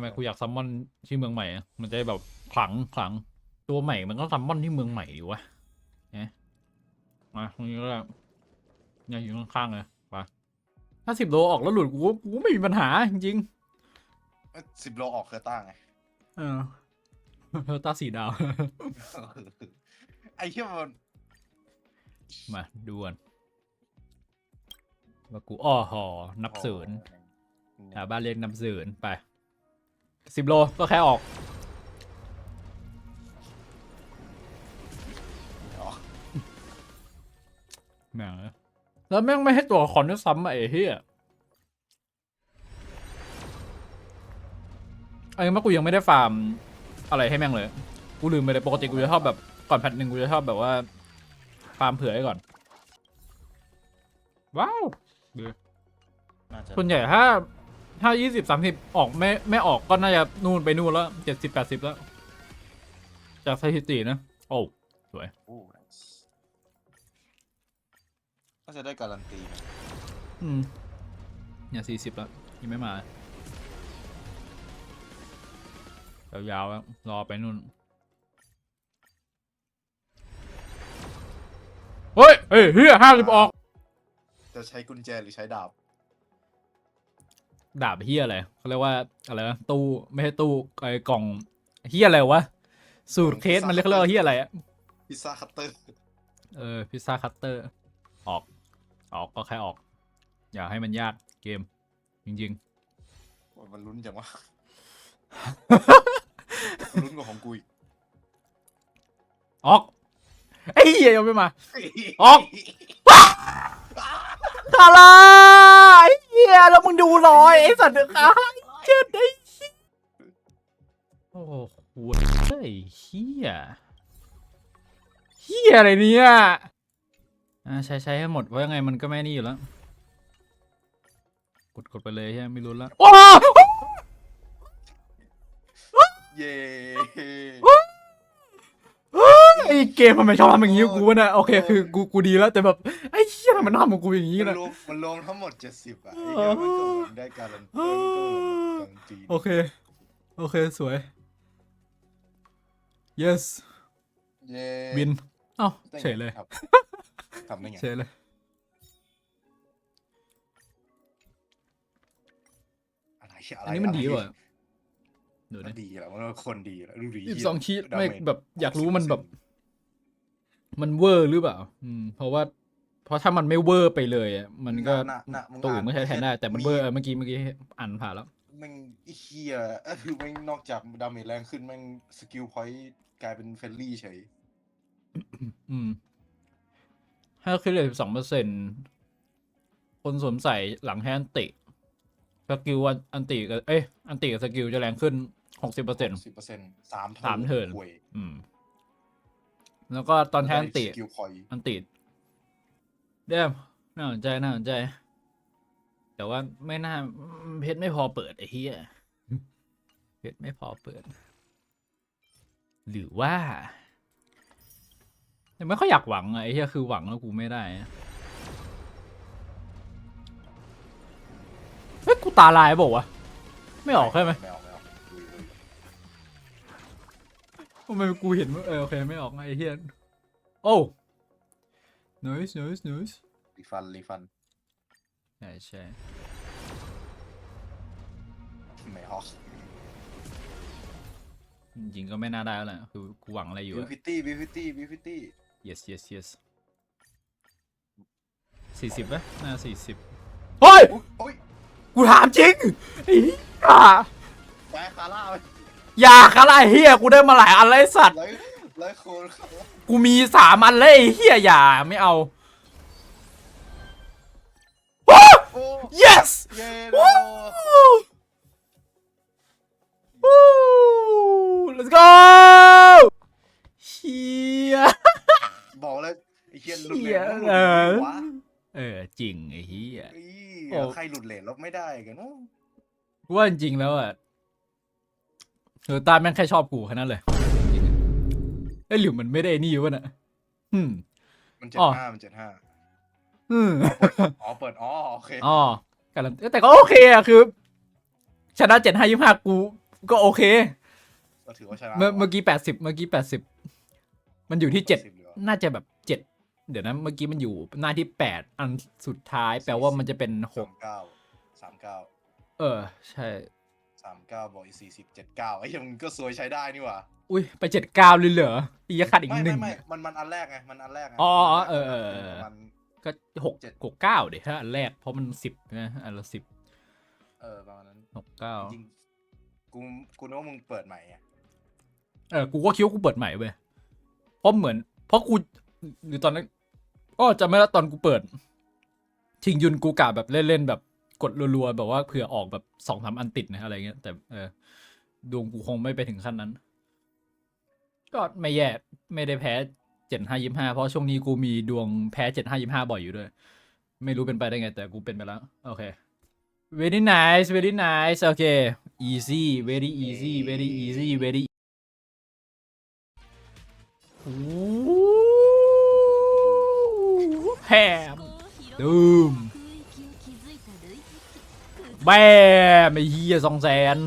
ไม่ไม่กูอยากซัมมอนที่เมืองใหม่อะมันจะได้แบบขลังขลังตัวใหม่มันก็ซัมมอนที่เมืองใหม่อยู่วะเนี่ยมาตรงนี้ก็ได้เนี่ยอยู่ข้างๆเลยไปถ้าสิบโลออกแล้วหลุดกูก็กูก็ไม่มีปัญหาจริงสิบโลออกเคอร์ต้าไงๆเออเธอตาสีดาว ไอ้เหี้ยมันมาดูกันว่ากูอ้อหอนับศูนย์ชาวบ้านเรียกนับศูนย์ไป สิบโลก็แค่ออกอ๋อแม่งเอ้ยแล้วแม่งไม่ให้ตัวละคอนด้วยซ้ำอะไอ้เหี้ยไอ้เมื่อกูยังไม่ได้ฟาร์มอะไรให้แม่งเลย กูลืมไปเลยปกติกูจะชอบแบบก่อนแพทหนึ่งกูจะชอบแบบว่า ฟาร์มเผื่อไว้ก่อน ว้าวน่าจะส่วนใหญ่ถ้า ถ้ายี่สิบสามสิบออกไม่ไม่ออกก็น่าจะนู่นไปนู่นแล้วเจ็ดสิบแปดสิบแล้ว จากสถิตินะ โอ้โอ้ nice ก็จะได้การันตีไหมอืมเนี่ยสี่สิบแล้วยังไม่มายาวๆแล้วรอไปนู่น เฮ้ยเฮ้ยเฮียห้าสิบออก จะใช้กุญแจหรือใช้ดาบ ดาบเฮียอะไรเขาเรียกว่าอะไรวะตู้ไม่ใช่ตู้ไอ้กล่องเฮียอะไรวะสูตรเคสมันเรียกเขาเรียกว่าเฮียอะไรอะพิซซ่าคัตเตอร์เออพิซซ่าคัตเตอร์ออก ออกก็แค่ออก อย่าให้มันยากเกม จริงมันลุ้นจังวะ ลุ้นกว่าของกูอีกๆ ออกไอ้เหี้ยยังไม่มา ออกคาร่าไอ้เหี้ยแล้วมึงดูรอยไอ้สัตว์เดือดขาเจ็ดไอ้เหี้ยโอ้โหไอ้เหี้ยเหี้ยอะไรเนี่ยอ่าใช้ใช้ให้หมดเพราะยังไงมันก็ไม่นี่อยู่แล้ว กดกดไปเลยใช่ไหมไม่รู้แล้วโอ้เย้ไอ เกมมันไม่ชอบทำอย่างนี้กับกูวะเนี่ยโอเคคือกูกูดีแล้วแต่แบบไอ้เหี้ยทำไมมันทำกับกูอย่างนี้มันนะ รวมมันรวมทั้งหมดเจ็ดสิบอะไอ้เหี้ยมันก็เหมือนได้การันตีมันก็เหมือนการันตีโอเค โอเค สวย yes เย้บินเอ้าได้ไงเฉยเลยครับทำได้ไง เฉยเลย อะไรอะไรอันนี้มันดีอะไรว่ะเดี๋ยวมันะนดีแล้วมันก็คนดีแล้วดูดีสิบสองชีตดาไม่เจแบบอยากรู้มันแบบ มันเวอร์หรือเปล่า อืม เพราะว่า เพราะถ้ามันไม่เวอร์ไปเลยอะมันก็น่ะน่ะมึงตัวอื่นก็ใช้แทนได้ แต่มันเวอร์เออเมื่อกี้เมื่อกี้อ่านผ่านแล้ว แม่งไอ้เฮียเออคือแม่งนอกจากดาเมจแรงขึ้นแม่งสกิลพอยต์กลายเป็นเฟรนลี่เฉย อืม ถ้าขึ้นเลยสองเปอร์เซ็นคนสวมใส่หลังแฮนติ สกิลอันติกับเอ้ย อันติกับสกิลจะแรงขึ้นหกสิบเปอร์เซ็น สิบเปอร์เซ็นต์สามสามเทิร์น ห่วยอืม แล้วก็ตอนแทนติสกิลพอยต์อันติเด้มน่าสนใจน่าสนใจ แต่ว่าไม่น่าเพชรไม่พอเปิดไอ้เหี้ยเพชรไม่พอเปิด หรือว่าแต่ไม่ค่อยอยากหวังอะไอ้เหี้ยคือหวังแล้วกูไม่ได้อะเฮ้ยกูตาลายบอกวะไม่ออกใช่ไหม ทำไมกูเห็นว่าเออโอเคไม่ออกไอ้เหี้ยโอ้ nice nice nice รีฟันรีฟันใช่ใช่ไม่ออกจริงๆก็ไม่น่าได้แล้วแหละคือกูหวังอะไรอยู่บิวอะ ฟิตี้บิวฟิตี้บิวฟิตี้ yes yes yes สี่สิบไหมน่าสี่สิบเฮ้ย โอ้ยกูถามจริงไอ้เหี้ยแปะคาร่าไปอ ย่าอะไรเฮียกูได้มาหลายอันแล้วไอ้สัตว์ ร้อยร้อยโคนคาร่ากูมีสามอันแล้วไอ้เฮียอย่าไม่เอาโอ้ yes เย้วู้วู้ let's go เฮีย บอกเลยไอ้เฮียหลุดเฮีเลยยเออวะเออจริงไอ้เฮีย อีโอ้ ใครหลุดเลนลบไม่ได้กันโอ้กูว่าจริงๆแล้วอะ เออตาแม่งแค่ชอบกูแค่นั้นเลยจริงๆเอ้ยหรือมันไม่ได้นี่วะน่ะอืม มันเจ็ดอ๋อ ห้ามันเจ็ดห้าอืมอ๋อเปิดอ๋อโอเคอ๋อการันตีแต่ก็โอเคอะคือ ชนะเจ็ดห้ายี่ห้ากู ก็โอเค ก็ถือว่าชนะเมื่อเมื่อกี้แปดสิบเมื่อกี้แปดสิบมันอยู่ที่เจ็ด80หรอน่าจะแบบเจ็ดเดี๋ยวนะเมื่อกี้มันอยู่หน้าที่แปดอันสุดท้ายแปลว่ามันจะเป็นหสากมเก้าสามเก้าเออ ใช่สามเก้าบวกอีกสี่สิบเจ็ดเก้าไอ้เหี้ยมึงก็สวยใช้ได้นี่หว่าอุ้ยไปเจ็ดเก้าเลยเหรออีกขาดอีกไม่หนึ่ไม่งไม่มันมันอันแรกไงมันอันแรกไงอ๋อเออเออเออมัน ก็หกเจ็ด หกเก้าเดี๋ยวถ้าอันแรกเพราะมันสิบนะอันละสิบเออประมาณนั้นหกเก้าจริงๆกูกูนึกว่ามึงเปิดใหม่ไงเออกูก็คิดว่ากูเปิดใหม่เว้ยเพราะเหมือน เพราะกูหรือตอนนั้นอ๋อจำไม่ได้ตอนกูเปิด ชิงยุนกูกะแบบเล่นๆแบบ กดรัวๆแบบว่าเผื่อออกแบบสองสามอันติดนะอะไรเงี้ยแต่เออดวงกูคงไม่ไปถึงขั้นนั้น ก็ไม่แย่ไม่ได้แพ้เจ็ดห้ายี่ห้าเพราะช่วงนี้กูมีดวงแพ้เจ็ดห้ายี่ห้าบ่อยอยู่ด้วย ไม่รู้เป็นไปได้ไง แต่กูเป็นไปแล้ว โอเค very nice very nice โอเค easy very easy very easy very โอ้แฮมดูม แบมไอ้เหี้ยสองแสน